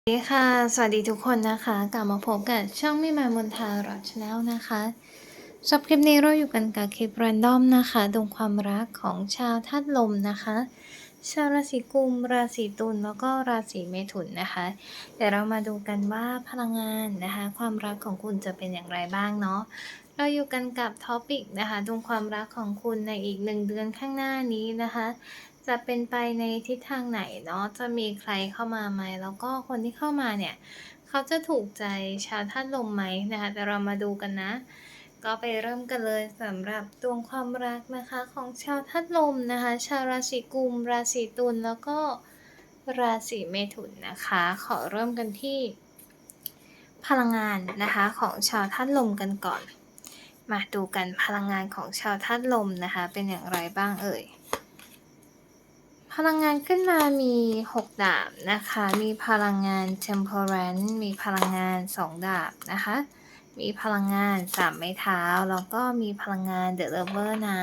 สวัสดีค่ะ สวัสดีทุกคนนะคะ กลับมาพบกับช่องไมิมามนทารอชแนลนะคะสำหรับคลิปนี้เราอยู่กันกับคลิปแรนดอมนะคะดวงความรักของชาวธาตุลมนะคะ ชาวราศีกุม ราศีตุล แล้วก็ราศีเมถุนนะคะ เดี๋ยวเรามาดูกันว่าพลังงานนะคะ ความรักของคุณจะเป็นอย่างไรบ้างเนาะ เราอยู่กันกับท็อปิกนะคะดวงความรักของคุณในอีกหนึ่งเดือนข้างหน้านี้นะคะ จะเป็นไปในทิศทางไหนเนาะจะมีใครเข้ามาไหม แล้วก็คนที่เข้ามาเนี่ย เขาจะถูกใจชาวธาตุลมไหมนะคะแต่เรามาดูกันนะ ก็ไปเริ่มกันเลยสำหรับดวงความรักนะคะของชาวธาตุลมนะคะ ชาวราศีกุม ราศีตุลแล้วก็ราศีเมถุนนะคะ ขอเริ่มกันที่ พลังงานนะคะของชาวธาตุลมกันก่อน มาดูกันพลังงานของชาวธาตุลมนะคะ เป็นอย่างไรบ้างเอ่ย พลังงานขึ้นมามี 6 ดาบนะคะ มีพลังงาน temperance มีพลังงาน 2 ดาบนะคะ มีพลังงาน 3 ไม้เท้า แล้วก็มีพลังงาน the lover นะ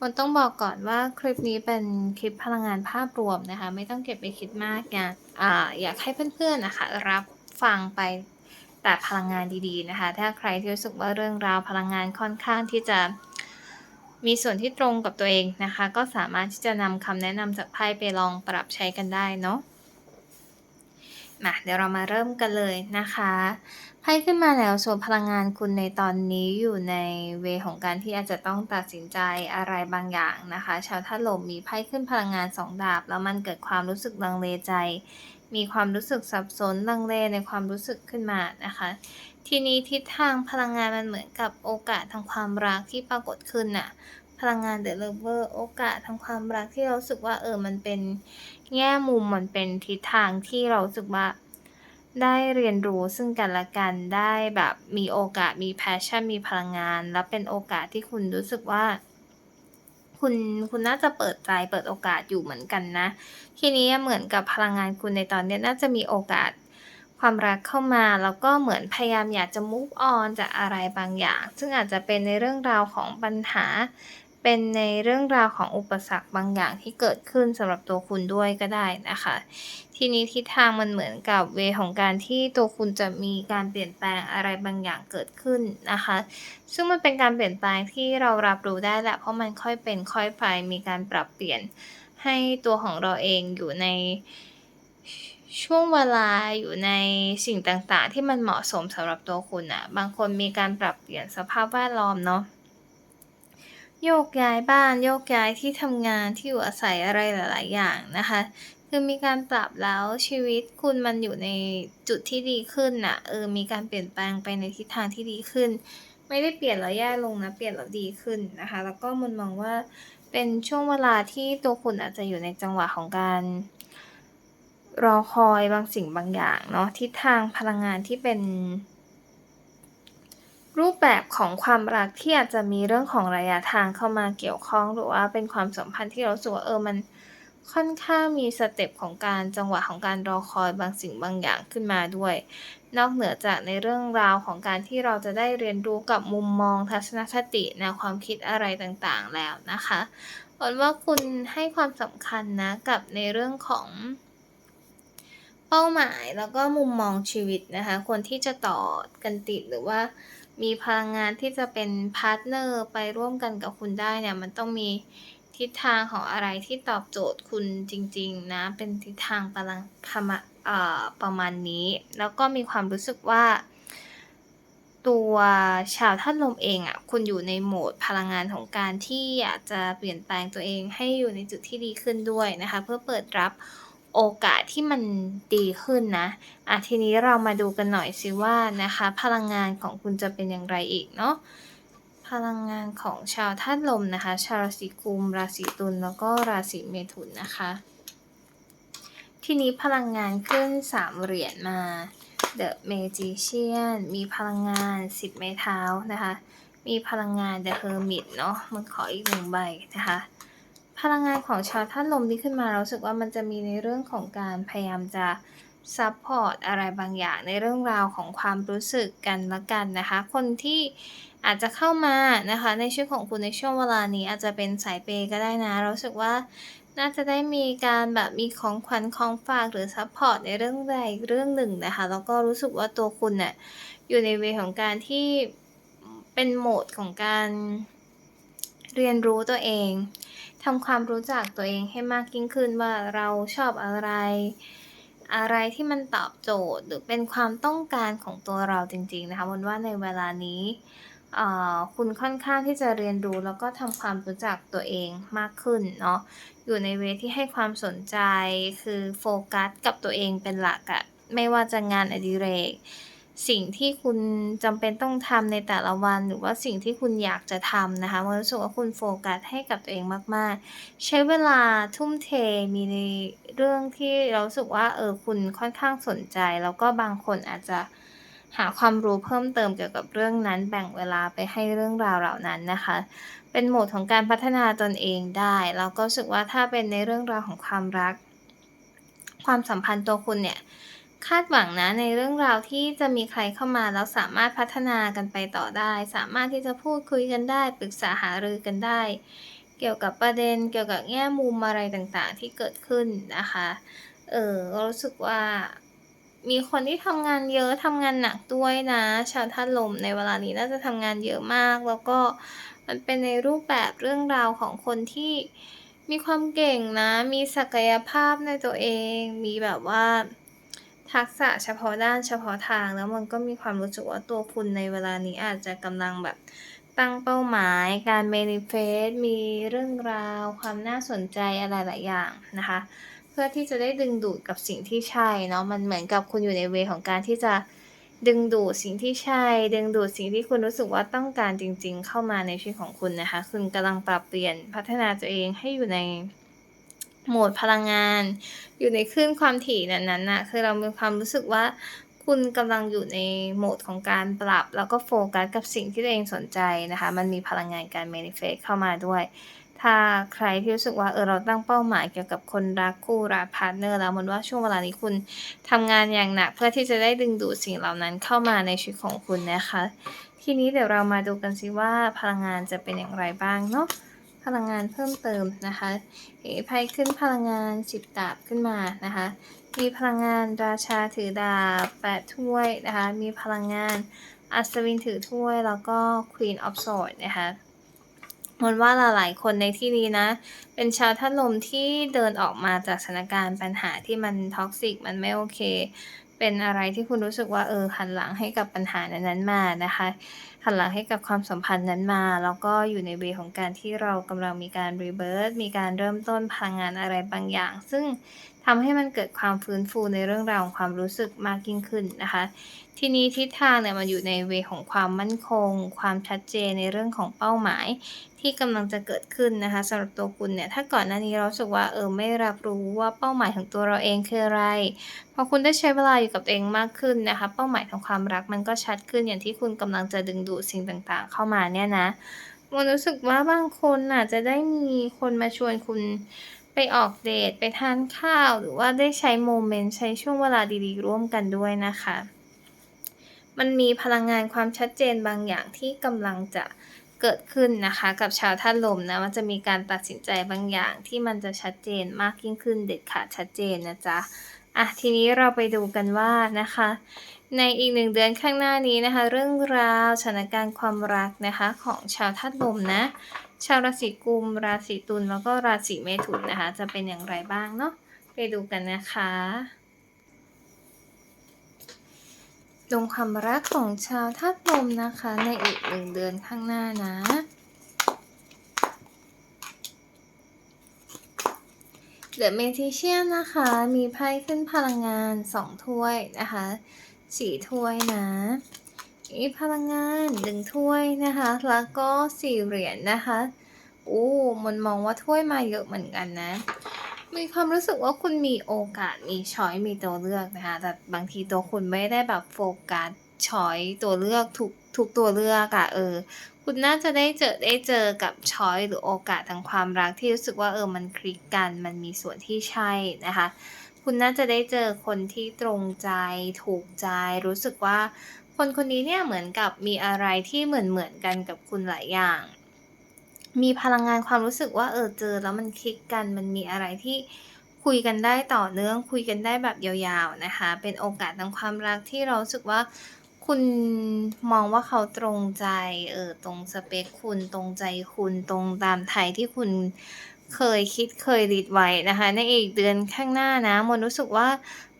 มันต้องบอกก่อนว่าคลิปนี้เป็นคลิปพลังงานภาพรวมนะคะ ไม่ต้องเก็บไปคิดมากอยากอ่าอยากให้เพื่อนๆนะคะ รับฟังไปแต่พลังงานดีๆนะคะ ถ้าใครที่รู้สึกว่าเรื่องราวพลังงานค่อนข้างที่จะ มีส่วนที่ตรงกับตัวเองนะคะ ก็สามารถที่จะนำคำแนะนำจากไพ่ไปลองปรับใช้กันได้เนาะมาเดี๋ยวเรามาเริ่มกันเลยนะคะไพ่ขึ้นมาแล้วส่วนพลังงานคุณในตอนนี้อยู่ในเวของการที่อาจจะต้องตัดสินใจอะไรบางอย่างนะคะ ชาวท่าลมมีไพ่ขึ้นพลังงานสองดาบ แล้วมันเกิดความรู้สึกลังเลใจ มีความรู้สึกสับสนลังเลในความรู้สึกขึ้นมานะคะ ทีนี้ทิศทางพลังงานมันเหมือนกับโอกาสทางความรักที่ปรากฏขึ้นน่ะ พลังงานเดอะเลเวอร์โอกาสทางความรักที่เราสึกว่าเออมันเป็นแง่มุมมันเป็นทิศทางที่เราสึกว่าได้เรียนรู้ซึ่งกันและกันได้แบบมีโอกาสมีแพชชั่นมีพลังงาน และเป็นโอกาสที่คุณรู้สึกว่า คุณคุณน่าจะเปิดใจเปิดโอกาสอยู่เหมือนกันนะ ทีนี้เหมือนกับพลังงานคุณในตอนนี้น่าจะมีโอกาส ความรักเข้ามาแล้วก็เหมือนพยายามอยากจะ move on จากอะไรบางอย่าง ซึ่งอาจจะเป็นในเรื่องราวของปัญหา เป็นในเรื่องราวของอุปสรรคบางอย่างที่เกิดขึ้นสำหรับตัวคุณด้วยก็ได้นะคะ ทีนี้ทิศทางมันเหมือนกับเวของการที่ตัวคุณจะมีการเปลี่ยนแปลงอะไรบางอย่างเกิดขึ้นนะคะ ซึ่งมันเป็นการเปลี่ยนแปลงที่เรารับรู้ได้แหละเพราะมันค่อยเป็นค่อยไปมีการปรับเปลี่ยนให้ตัวของเราเองอยู่ใน ช่วงเวลาอยู่ในสิ่งต่างๆ ที่มันเหมาะสมสำหรับตัวคุณอะบางคนมีการปรับเปลี่ยนสภาพแวดล้อมเนาะโยกย้ายบ้านโยกย้ายที่ทำงานที่อยู่อาศัยอะไรหลาย ๆ อย่างนะคะ คือมีการปรับแล้วชีวิตคุณมันอยู่ในจุดที่ดีขึ้นน่ะเออมีการเปลี่ยนแปลงไปในทิศทางที่ดีขึ้น ไม่ได้เปลี่ยนแล้วแย่ลงนะเปลี่ยนแล้วดีขึ้นนะคะ แล้วก็มันมองว่าเป็นช่วงเวลาที่ตัวคุณอาจจะอยู่ในจังหวะของการ รอคอยบางสิ่งบางอย่างเนาะทิศทางพลังงานที่เป็น รูปแบบของความรักที่อาจจะมีเรื่องของระยะทางเข้ามาเกี่ยวข้องหรือว่าเป็นความสัมพันธ์ที่เราสึกว่าเออมันค่อนข้างมีสเต็ปของการจังหวะของการรอคอยบางสิ่งบางอย่างขึ้นมาด้วย นอกเหนือจากในเรื่องราวของการที่เราจะได้เรียนรู้กับมุมมองทัศนคติแนวความคิดอะไรต่างๆแล้วนะคะผลว่าคุณให้ความสำคัญนะกับในเรื่องของ เป้าหมายแล้วก็มุมมองชีวิตนะคะ คนที่จะต่อกันติดหรือว่ามีพลังงานที่จะเป็นพาร์ทเนอร์ไปร่วมกันกับคุณได้เนี่ย มันต้องมีทิศทางของอะไรที่ตอบโจทย์คุณจริง ๆ นะ เป็นทิศทางพลังพมาเอ่อประมาณนี้ แล้วก็มีความรู้สึกว่า ตัวชาวท่านลมเองอะ่ะ คุณอยู่ในโหมดพลังงานของการที่อยากจะเปลี่ยนแปลงตัวเองให้อยู่ในจุดที่ดีขึ้นด้วยนะคะ เพื่อเปิดรับ โอกาสที่มันดีขึ้นนะอะทีนี้เรามาดูกันหน่อยสิว่านะคะ พลังงานของคุณจะเป็นอย่างไรอีกเนาะพลังงานของชาวธาตุลมนะคะ ชาวราศีกุม ราศีตุลแล้วก็ราศีเมถุนนะคะ ทีนี้พลังงานขึ้นสามเหรียญมา The Magician มีพลังงานสิบไม้เท้านะคะ มีพลังงาน The Hermit เนาะมันขออีกหนึ่งใบนะคะ พลังงานของชาวธาตุลมที่ขึ้นมาเราสึกว่ามันจะมีในเรื่องของการพยายามจะซัพพอร์ตอะไรบางอย่างในเรื่องราวของความรู้สึกกันละกันนะคะ คนที่อาจจะเข้ามานะคะ ในชีวิตของคุณในช่วงเวลานี้อาจจะเป็นสายเปย์ก็ได้นะ เราสึกว่าน่าจะได้มีการแบบมีของขวัญของฝากหรือซัปพอร์ตในเรื่องใดเรื่องหนึ่งนะคะ แล้วก็รู้สึกว่าตัวคุณน่ะอยู่ในเวของการที่เป็นโหมดของการเรียนรู้ตัวเอง ทำความรู้จักตัวเองให้มากยิ่งขึ้นว่าเราชอบอะไร อะไรที่มันตอบโจทย์หรือเป็นความต้องการของตัวเราจริง ๆ นะคะมนว่าในเวลานี้คุณค่อนข้างที่จะเรียนรู้แล้วก็ทำความรู้จักตัวเองมากขึ้นเนาะอยู่ในเวที่ให้ความสนใจคือโฟกัสกับตัวเองเป็นหลักอะไม่ว่าจะงานอดิเรก สิ่งที่คุณจำเป็นต้องทำในแต่ละวัน หรือว่าสิ่งที่คุณอยากจะทำนะคะมันรู้สึกว่าคุณโฟกัสให้กับตัวเองมาก ๆ ใช้เวลาทุ่มเทมีในเรื่องที่เรารู้สึกว่าเออคุณค่อนข้างสนใจ แล้วก็บางคนอาจจะหาความรู้เพิ่มเติมเกี่ยวกับเรื่องนั้น แบ่งเวลาไปให้เรื่องราวเหล่านั้นนะคะ เป็นโหมดของการพัฒนาตนเองได้แล้วก็รู้สึกว่าถ้าเป็นในเรื่องราวของความรัก ความสัมพันธ์ตัวคุณเนี่ย คาดหวังนะในเรื่องราวที่จะมีใครเข้ามาแล้วสามารถพัฒนากันไปต่อได้ สามารถที่จะพูดคุยกันได้ ปรึกษาหารือกันได้ เกี่ยวกับประเด็นเกี่ยวกับแง่มุมอะไรต่างๆ ที่เกิดขึ้นนะคะ เออรู้สึกว่ามีคนที่ทำงานเยอะทำงานหนักด้วยนะ ชาวธาตุลมในเวลานี้น่าจะทำงานเยอะมาก แล้วก็มันเป็นในรูปแบบเรื่องราวของคนที่มีความเก่งนะ มีศักยภาพในตัวเอง มีแบบว่า ทักษะเฉพาะด้านเฉพาะทาง แล้วมันก็มีความรู้สึกว่าตัวคุณในเวลานี้อาจจะกำลังแบบตั้งเป้าหมาย การ manifest มีเรื่องราว ความน่าสนใจอะไรหลายอย่างนะคะ เพื่อที่จะได้ดึงดูดกับสิ่งที่ใช่เนาะมันเหมือนกับคุณอยู่ในเวของการที่จะดึงดูดสิ่งที่ใช่ ดึงดูดสิ่งที่คุณรู้สึกว่าต้องการจริง ๆ เข้ามาในชีวิตของคุณนะคะ คุณกำลังปรับเปลี่ยนพัฒนาตัวเองให้อยู่ใน โหมดพลังงาน อยู่ในคลื่นความถี่นั้นๆน่ะคือเรามีความรู้สึกว่าคุณกำลังอยู่ในโหมดของการปรับ แล้วก็โฟกัสกับสิ่งที่ตัวเองสนใจนะคะ มันมีพลังงานการ manifest เข้ามาด้วย ถ้าใครที่รู้สึกว่าเออเราตั้งเป้าหมายเกี่ยวกับคนรักคู่รักพาร์ตเนอร์แล้วมันว่าช่วงเวลานี้คุณทำงานอย่างหนัก เพื่อที่จะได้ดึงดูดสิ่งเหล่านั้นเข้ามาในชีวิตของคุณนะคะ ทีนี้เดี๋ยวเรามาดูกันสิว่าพลังงานจะเป็นอย่างไรบ้างเนาะ พลังงานเพิ่มเติมนะคะเอ๋ไพ่ขึ้นพลังงานสิบดาบขึ้นมานะคะมีพลังงานราชาถือดาบแปดถ้วยนะคะมีพลังงานอัศวินถือถ้วยแล้วก็ Queen of Swords นะคะมนว่าหลายๆคนในที่นี้นะ เป็นชาวธาตุลมที่เดินออกมาจากสถานการณ์ปัญหาที่มันท็อกซิกมันไม่โอเค เป็นอะไรที่คุณรู้สึกว่าเออหันหลังให้กับปัญหานั้นๆมานะคะหันหลังให้กับความสัมพันธ์นั้นมา แล้วก็อยู่ในเวของการที่เรากำลังมีการรีเบิร์ตมีการเริ่มต้นพลังงานอะไรบางอย่าง ซึ่ง ทำให้มันเกิดความฟื้นฟูในเรื่องราวของความรู้สึกมากยิ่งขึ้นนะคะ ทีนี้ทิศทางเนี่ยมันอยู่ในเวของความมั่นคง ความชัดเจนในเรื่องของเป้าหมาย ที่กำลังจะเกิดขึ้นนะคะสำหรับตัวคุณเนี่ยถ้าก่อนหน้านี้เรารู้สึกว่าเออไม่รับรู้ว่าเป้าหมายของตัวเราเองคืออะไรพอคุณได้ใช้เวลาอยู่กับตัวเองมากขึ้นนะคะ เป้าหมายของความรักมันก็ชัดขึ้นอย่างที่คุณกำลังจะดึงดูดสิ่งต่างๆ เข้ามาเนี่ยนะมันรู้สึกว่าบางคนน่ะจะได้มีคนมาชวนคุณ ไปออกเดตไปทานข้าวหรือว่าได้ใช้โมเมนต์ใช้ช่วงเวลาดีๆ ร่วมกันด้วยนะคะ มันมีพลังงานความชัดเจนบางอย่างที่กำลังจะเกิดขึ้นนะคะ กับชาวธาตุลมนะมันจะมีการตัดสินใจบางอย่างที่มันจะชัดเจนมากยิ่งขึ้นเด็ดขาดชัดเจนนะจ๊ะอะทีนี้เราไปดูกันว่านะคะ ในอีกหนึ่งเดือนข้างหน้านี้นะคะ เรื่องราวสถานการณ์ความรักนะคะของชาวธาตุลมนะ ชาวราศีกุม ราศีตุลแล้วก็ราศีเมถุนนะคะ จะเป็นอย่างไรบ้างเนาะไปดูกันนะคะดวงความรักของชาวธาตุลมนะคะ ในอีกหนึ่งเดือนข้างหน้านะ The Magician นนะคะ มีไพ่ขึ้นพลังงานสองถ้วยนะคะสี่ถ้วยนะ พลังงานหนึ่งถ้วยนะคะ แล้วก็สี่เหรียญนะคะโอ้มันมองว่าถ้วยมาเยอะเหมือนกันนะ มีความรู้สึกว่าคุณมีโอกาสมีช้อยมีตัวเลือกนะคะ แต่บางทีตัวคุณไม่ได้แบบโฟกัสช้อยตัวเลือกทุกทุกตัวเลือกอะเออ คุณน่าจะได้เจอได้เจอกับช้อยหรือโอกาสทางความรักที่รู้สึกว่าเออมันคลิกกัน มันมีส่วนที่ใช่นะคะ คุณน่าจะได้เจอคนที่ตรงใจถูกใจ รู้สึกว่า คนคนนี้เนี่ยเหมือนกับมีอะไรที่เหมือนเหมือนกันกับคุณหลายอย่าง มีพลังงานความรู้สึกว่าเออเจอแล้วมันคลิกกันมันมีอะไรที่คุยกันได้ต่อเนื่องคุยกันได้แบบยาวๆนะคะ เป็นโอกาสทางความรักที่เราสึกว่าคุณมองว่าเขาตรงใจเออตรงสเปกคุณตรงใจคุณตรงตามไทยที่คุณ เคยคิดเคยลิสต์ไว้นะคะ ในอีกเดือนข้างหน้านะมนรู้สึกว่า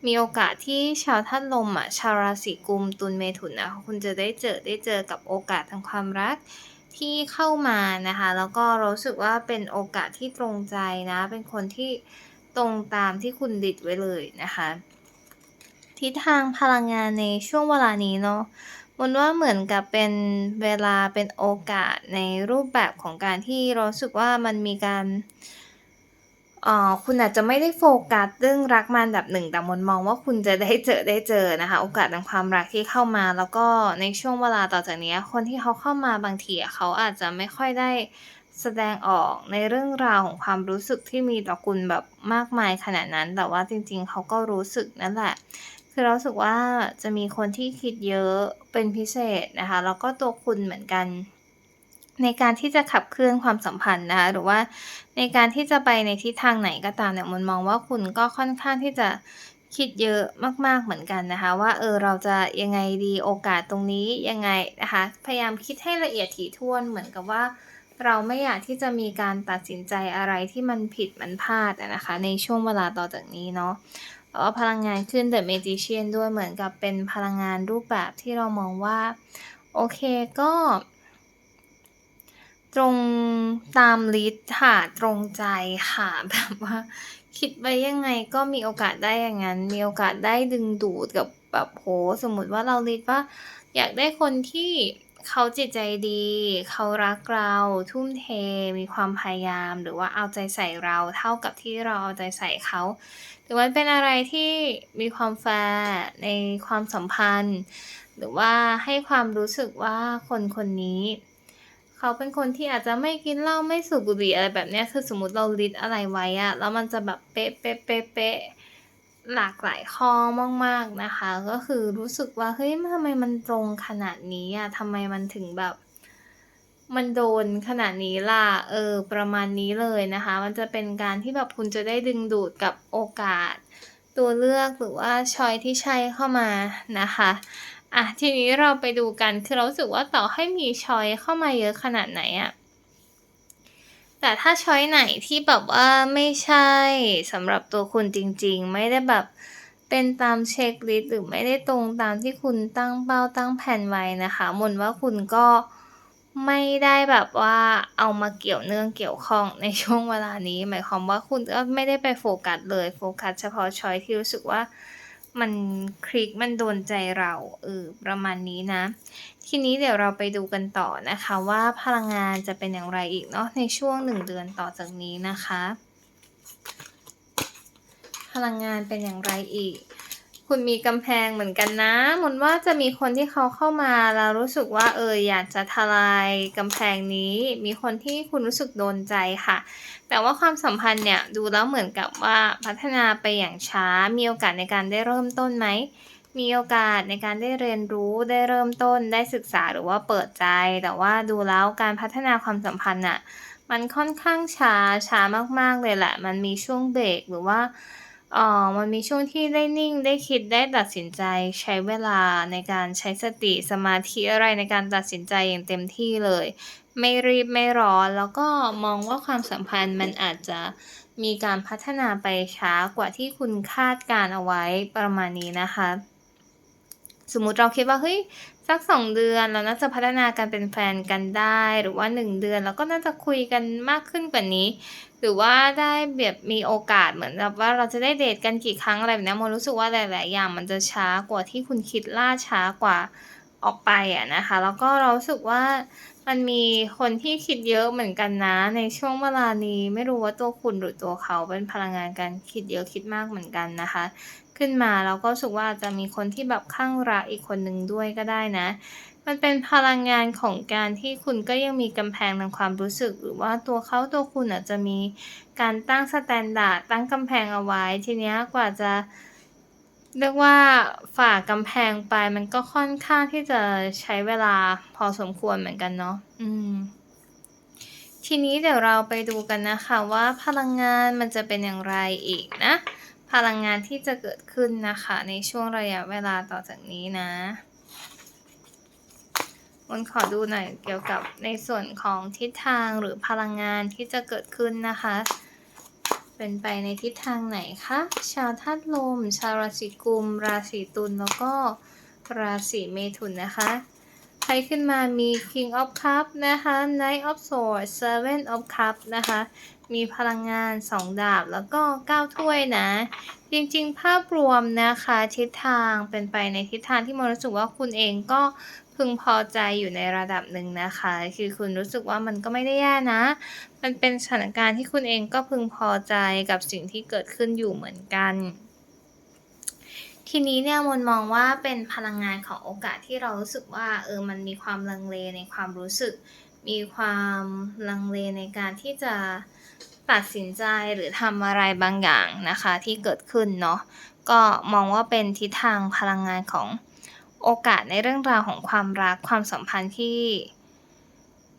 มีโอกาสที่ชาวธาตุลมอะชาวราศีกุมตุลเมถุนอะคุณจะได้เจอได้เจอกับโอกาสทางความรักที่เข้ามานะคะ แล้วก็รู้สึกว่าเป็นโอกาสที่ตรงใจนะ เป็นคนที่ตรงตามที่คุณลิสต์ไว้เลยนะคะ ทิศทางพลังงานในช่วงเวลานี้เนาะ มนว่าเหมือนกับเป็นเวลาเป็นโอกาสในรูปแบบของการที่เรารู้สึกว่ามันมีการอ่อคุณอาจจะไม่ได้โฟกัสเรื่องรักมันดับ1แต่มนมองว่าคุณจะได้เจอได้เจอนะคะ โอกาสทางความรักที่เข้ามา แล้วก็ในช่วงเวลาต่อจากนี้คนที่เขาเข้ามาบางทีเขาอาจจะไม่ค่อยได้แสดงออกในเรื่องราวของความรู้สึกที่มีต่อคุณแบบมากมายขนาดนั้น แต่ว่าจริงๆ เขาก็รู้สึกนั่นแหละ คือเราสึกว่าจะมีคนที่คิดเยอะเป็นพิเศษนะคะแล้วก็ตัวคุณเหมือนกัน ในการที่จะขับเคลื่อนความสัมพันธ์นะคะหรือว่าในการที่จะไปในทิศทางไหนก็ตามเนี่ยมันมองว่าคุณก็ค่อนข้างที่จะคิดเยอะมาก ๆ เหมือนกันนะคะ ว่าเออเราจะยังไงดีโอกาสตรงนี้ยังไงนะคะพยายามคิดให้ละเอียดถี่ถ้วนเหมือนกับว่า เราไม่อยากที่จะมีการตัดสินใจอะไรที่มันผิดมันพลาดนะคะ ในช่วงเวลาต่อจากนี้เนาะ แต่ว่าพลังงานขึ้น The Magician ด้วยเหมือนกับเป็นพลังงานรูปแบบที่เรามองว่า โอเคก็ ตรงตามลิสต์ค่ะตรงใจค่ะแบบว่า คิดไว้ยังไงก็มีโอกาสได้อย่างงั้น มีโอกาสได้ดึงดูดกับแบบโอ้โฮสมมติว่าเราลิสต์ว่า อยากได้คนที่ เขาจิตใจดี เขารักเราทุ่มเท มีความพยายาม หรือว่าเอาใจใส่เราเท่ากับที่เราเอาใจใส่เขาหรือมันเป็นอะไรที่มีความแฟร์ในความสัมพันธ์ หรือว่าให้ความรู้สึกว่าคนคนนี้ เขาเป็นคนที่อาจจะไม่กินเหล้าไม่สูบบุหรี่อะไรแบบนี้คือสมมติเราลิสต์อะไรไว้อะแล้วมันจะแบบเป๊ะๆๆๆ หลากหลายข้อมากๆนะคะ ก็คือรู้สึกว่าเฮ้ยทำไมมันตรงขนาดนี้อะทำไมมันถึงแบบ มันโดนขนาดนี้ล่ะเออ ประมาณนี้เลยนะคะ มันจะเป็นการที่แบบคุณจะได้ดึงดูดกับโอกาส ตัวเลือกหรือว่าชอยที่ใช่เข้ามานะคะอะทีนี้เราไปดูกันคือเราสึกว่าต่อให้มีชอยเข้ามาเยอะขนาดไหนอะ แต่ถ้าช้อยไหนที่แบบว่าไม่ใช่สำหรับตัวคุณจริงๆ ไม่ได้แบบเป็นตามเช็กลิสต์หรือไม่ได้ตรงตามที่คุณตั้งเป้าตั้งแพลนไว้นะคะมนว่าคุณก็ไม่ได้แบบว่าเอามาเกี่ยวเนื่องเกี่ยวข้องในช่วงเวลานี้ หมายความว่าคุณก็ไม่ได้ไปโฟกัสเลยโฟกัสเฉพาะช้อยที่รู้สึกว่า มันคลิกมันโดนใจเราเออประมาณนี้นะ ทีนี้เดี๋ยวเราไปดูกันต่อนะคะว่าพลังงานจะเป็นอย่างไรอีกเนาะในช่วง1เดือนต่อจากนี้นะคะ พลังงานเป็นอย่างไรอีก คุณมีกำแพงเหมือนกันนะมนว่าจะมีคนที่เขาเข้ามาแล้วรู้สึกว่าเอออยากจะทลายกำแพงนี้ มีคนที่คุณรู้สึกโดนใจค่ะ แต่ว่าความสัมพันธ์เนี่ยดูแล้วเหมือนกับว่าพัฒนาไปอย่างช้า มีโอกาสในการได้เริ่มต้นไหม มีโอกาสในการได้เรียนรู้ได้เริ่มต้นได้ศึกษาหรือว่าเปิดใจ แต่ว่าดูแล้วการพัฒนาความสัมพันธ์น่ะมันค่อนข้างช้าช้ามากๆเลยแหละ มันมีช่วงเบรกหรือว่าเออมันมีช่วงที่ได้นิ่งได้คิดได้ตัดสินใจใช้เวลาในการใช้สติสมาธิอะไรในการตัดสินใจอย่างเต็มที่เลย ไม่รีบไม่ร้อน แล้วก็มองว่าความสัมพันธ์มันอาจจะมีการพัฒนาไปช้ากว่าที่คุณคาดการเอาไว้ประมาณนี้นะคะ สมมุติเราคิดว่าเฮ้ยสัก2เดือนเราน่าจะพัฒนากันเป็นแฟนกันได้ หรือว่า1เดือนเราก็น่าจะคุยกันมากขึ้นกว่านี้ หรือว่าได้แบบมีโอกาสเหมือนแบบว่าเราจะได้เดตกันกี่ครั้งอะไรแบบนี้ยมนรู้สึกว่าหลาย ๆ อย่างมันจะช้ากว่าที่คุณคิดล่าช้ากว่า ออกไปอะนะคะ แล้วก็เราสึกว่ามันมีคนที่คิดเยอะเหมือนกันนะ ในช่วงเวลานี้ไม่รู้ว่าตัวคุณหรือตัวเขาเป็นพลังงานการคิดเยอะคิดมากเหมือนกันนะคะ ขึ้นมาแล้วก็รู้สึกว่าจะมีคนที่แบบคลั่งรักอีกคนหนึ่งด้วยก็ได้นะ มันเป็นพลังงานของการที่คุณก็ยังมีกำแพงทางความรู้สึก หรือว่าตัวเขาตัวคุณอาจจะมีการตั้งสแตนดาร์ดตั้งกำแพงเอาไว้ทีนี้กว่าจะ เรียกว่าฝ่ากำแพงไปมันก็ค่อนข้างที่จะใช้เวลาพอสมควรเหมือนกันเนาะอืม ทีนี้เดี๋ยวเราไปดูกันนะคะว่าพลังงานมันจะเป็นอย่างไรอีกนะ พลังงานที่จะเกิดขึ้นนะคะ ในช่วงระยะเวลาต่อจากนี้นะมนขอดูหน่อยเกี่ยวกับในส่วนของทิศทางหรือพลังงานที่จะเกิดขึ้นนะคะ เป็นไปในทิศทางไหนคะชาวธาตุลม ชาวราศีกุม ราศีตุลแล้วก็ราศีเมถุนนะคะใครขึ้นมามี King of Cup นะคะ Knight of Swords Seven of Cup นะคะ มีพลังงาน 2 ดาบแล้วก็ 9 ถ้วยนะ จริงๆ ภาพรวมนะคะ ทิศทางเป็นไปในทิศทางที่มนรู้สึกว่าคุณเองก็ พึงพอใจอยู่ในระดับหนึ่งนะคะ คือคุณรู้สึกว่ามันก็ไม่ได้แย่นะ มันเป็นสถานการณ์ที่คุณเองก็พึงพอใจกับสิ่งที่เกิดขึ้นอยู่เหมือนกัน ทีนี้เนี่ยมนมองว่าเป็นพลังงานของโอกาสที่เรารู้สึกว่าเออมันมีความลังเลในความรู้สึก มีความลังเลในการที่จะตัดสินใจหรือทำอะไรบางอย่างนะคะที่เกิดขึ้นเนาะก็มองว่าเป็นทิศทางพลังงานของ โอกาสในเรื่องราวของความรักความสัมพันธ์ที่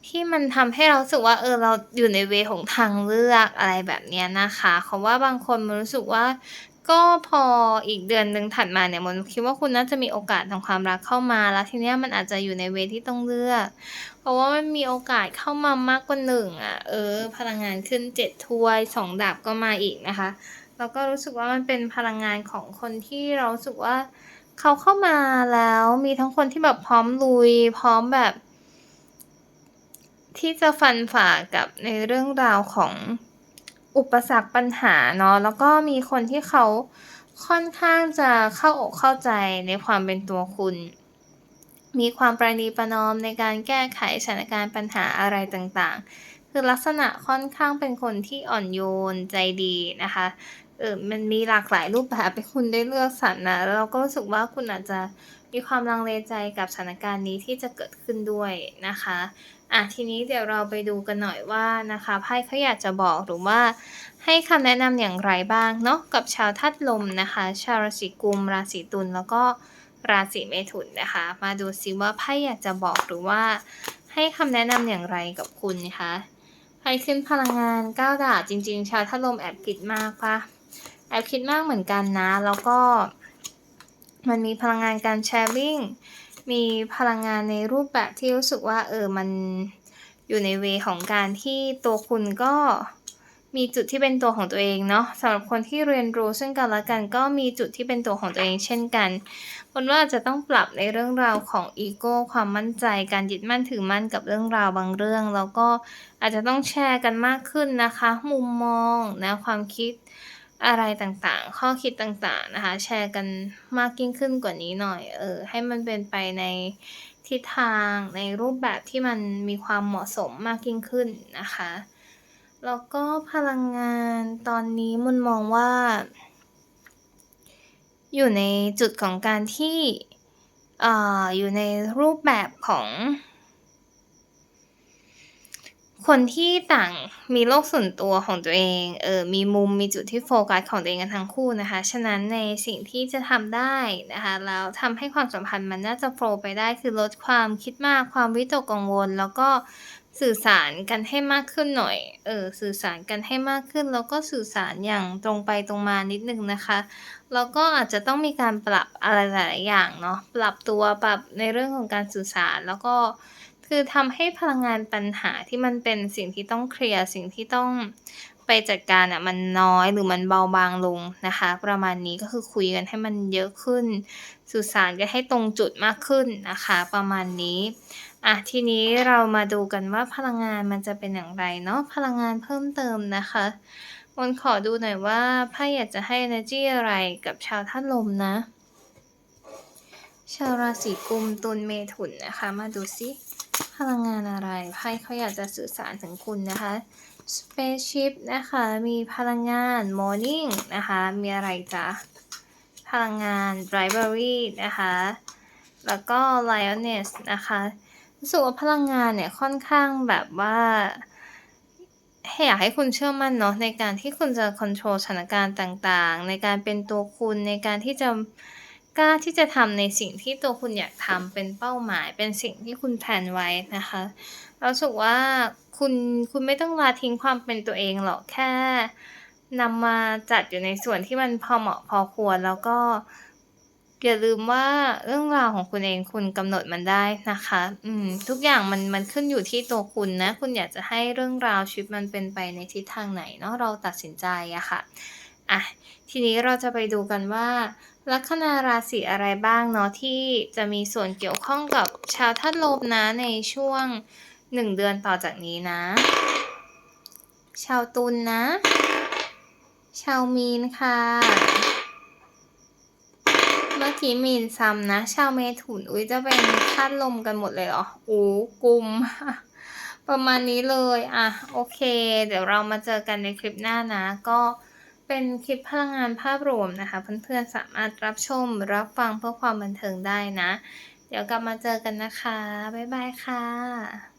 ที่มันทำให้เราสึกว่าเออเราอยู่ในเวของทางเลือกอะไรแบบเนี้ยนะคะเพราะว่าบางคนมันรู้สึกว่า ก็พออีกเดือนหนึ่งถัดมาเนี่ยมันคิดว่าคุณน่าจะมีโอกาสทางความรักเข้ามาแล้วทีเนี้ยมันอาจจะอยู่ในเวที่ต้องเลือก เพราะว่ามันมีโอกาสเข้ามามากกว่าหนึ่งอะเออ พลังงานขึ้นเจ็ดถ้วยสองดาบก็มาอีกนะคะแล้วก็รู้สึกว่ามันเป็นพลังงานของคนที่เราสึกว่า เขาเข้ามาแล้วมีทั้งคนที่แบบพร้อมลุย พร้อมแบบ ที่จะฟันฝ่ากับในเรื่องราวของอุปสรรคปัญหาเนาะแล้วก็มีคนที่เขาค่อนข้างจะเข้าอกเข้าใจในความเป็นตัวคุณ มีความประนีประนอมในการแก้ไขสถานการณ์ปัญหาอะไรต่างๆ คือลักษณะค่อนข้างเป็นคนที่อ่อนโยนใจดีนะคะเออมันมีหลากหลายรูปแบบให้คุณได้เลือกสรรนะแล้วเราก็รู้สึกว่าคุณอาจจะมีความลังเลใจกับสถานการณ์นี้ที่จะเกิดขึ้นด้วยนะคะอะทีนี้เดี๋ยวเราไปดูกันหน่อยว่านะคะไพ่เขาอยากจะบอกหรือว่า ให้คำแนะนำอย่างไรบ้างเนาะกับชาวธาตุลมนะคะ ชาวราศีกุม ราศีตุลแล้วก็ราศีเมถุนนะคะ มาดูซิว่าไพ่อยากจะบอกหรือว่าให้คำแนะนำอย่างไรกับคุณนะคะ ไพ่ขึ้นพลังงานก้าวดาจริง ๆ ชาวธาลมแอบคิดมากปะแอบคิดมากเหมือนกันนะ แล้วก็ มันมีพลังงานการแชร์ริ่งมีพลังงานในรูปแบบที่รู้สึกว่า เออมันอยู่ในเวของการที่ตัวคุณก็มีจุดที่เป็นตัวของตัวเองเนาะสำหรับคนที่เรียนรู้ซึ่งกันและกันก็มีจุดที่เป็นตัวของตัวเองเช่นกัน คนว่าจะต้องปรับในเรื่องราวของอีโก้ความมั่นใจ การยึดมั่นถือมั่นกับเรื่องราวบางเรื่อง แล้วก็อาจจะต้องแชร์กันมากขึ้นนะคะ มุมมองนะความคิดอะไรต่างๆ ข้อคิดต่างๆนะคะ แชร์กันมากยิ่งขึ้นกว่านี้หน่อย เออ ให้มันเป็นไปในทิศทางในรูปแบบที่มันมีความเหมาะสมมากยิ่งขึ้นนะคะ แล้วก็พลังงานตอนนี้มุนมองว่า อยู่ในจุดของการที่ออยู่ในรูปแบบของ คนที่ต่างมีโลกส่วนตัวของตัวเองเออมีมุมมีจุดที่โฟกัสของตัวเองกันทั้งคู่นะคะ ฉะนั้นในสิ่งที่จะทำได้นะคะแล้วทำให้ความสัมพันธ์มันน่าจะโฟล์ไปได้คือลดความคิดมากความวิตกกังวล แล้วก็ สื่อสารกันให้มากขึ้นหน่อย เออ สื่อสารกันให้มากขึ้น แล้วก็สื่อสารอย่างตรงไปตรงมานิดนึงนะคะ แล้วก็อาจจะต้องมีการปรับอะไรหลายอย่างเนาะ ปรับตัวปรับในเรื่องของการสื่อสาร แล้วก็คือทำให้พลังงานปัญหาที่มันเป็นสิ่งที่ต้องเคลียร์ สิ่งที่ต้องไปจัดการอะมันน้อยหรือมันเบาบางลงนะคะ ประมาณนี้ก็คือคุยกันให้มันเยอะขึ้น สื่อสารกันให้ตรงจุดมากขึ้นนะคะ ประมาณนี้ อะทีนี้เรามาดูกันว่าพลังงานมันจะเป็นอย่างไรเนาะพลังงานเพิ่มเติมนะคะวันขอดูหน่อยว่าไพ่อยากจะให้ energy อะไรกับชาวธาตุลมนะ ชาวราศีกุมตุลเมถุนนะคะ มาดูซิพลังงานอะไรไพ่เขาอยากจะสื่อสารถึงคุณนะคะ Spaceship นะคะ มีพลังงาน Morning นะคะ มีอะไรจ๊ะพลังงาน Library นะคะ แล้วก็ Lioness นะคะ รู้สึกว่าพลังงานเนี่ยค่อนข้างแบบว่าให้อยากให้คุณเชื่อมั่นเนาะในการที่คุณจะควบคุมสถานการณ์ต่างๆ ในการเป็นตัวคุณในการที่จะกล้าที่จะทำในสิ่งที่ตัวคุณอยากทำเป็นเป้าหมาย เป็นสิ่งที่คุณแพลนไว้นะคะเราสึกว่าคุณคุณไม่ต้องละทิ้งความเป็นตัวเองหรอกแค่นำมาจัดอยู่ในส่วนที่มันพอเหมาะพอควรแล้วก็ อย่าลืมว่าเรื่องราวของคุณเองคุณกำหนดมันได้นะคะ อืม ทุกอย่างมันมันขึ้นอยู่ที่ตัวคุณนะ คุณอยากจะให้เรื่องราวชีวิตมันเป็นไปในทิศทางไหนเนาะเราตัดสินใจอะค่ะอะทีนี้เราจะไปดูกันว่าลัคนาราศีอะไรบ้างเนาะที่จะมีส่วนเกี่ยวข้องกับชาวธาตุลมนะในช่วงหนึ่งเดือนต่อจากนี้นะ ชาวตุลนะชาวมีนค่ะ อกี้มีนซ้ำนะ ชาวเมถุนอุ้ยจะเป็นธาตุลมกันหมดเลยเหรอโอ้กุม ประมาณนี้เลยอะโอเค เดี๋ยวเรามาเจอกันในคลิปหน้านะ ก็เป็นคลิปพลังงานภาพรวมนะคะ เพื่อนๆสามารถรับชมรับฟังเพื่อความบันเทิงได้นะ เดี๋ยวกลับมาเจอกันนะคะ บ๊ายบายค่ะ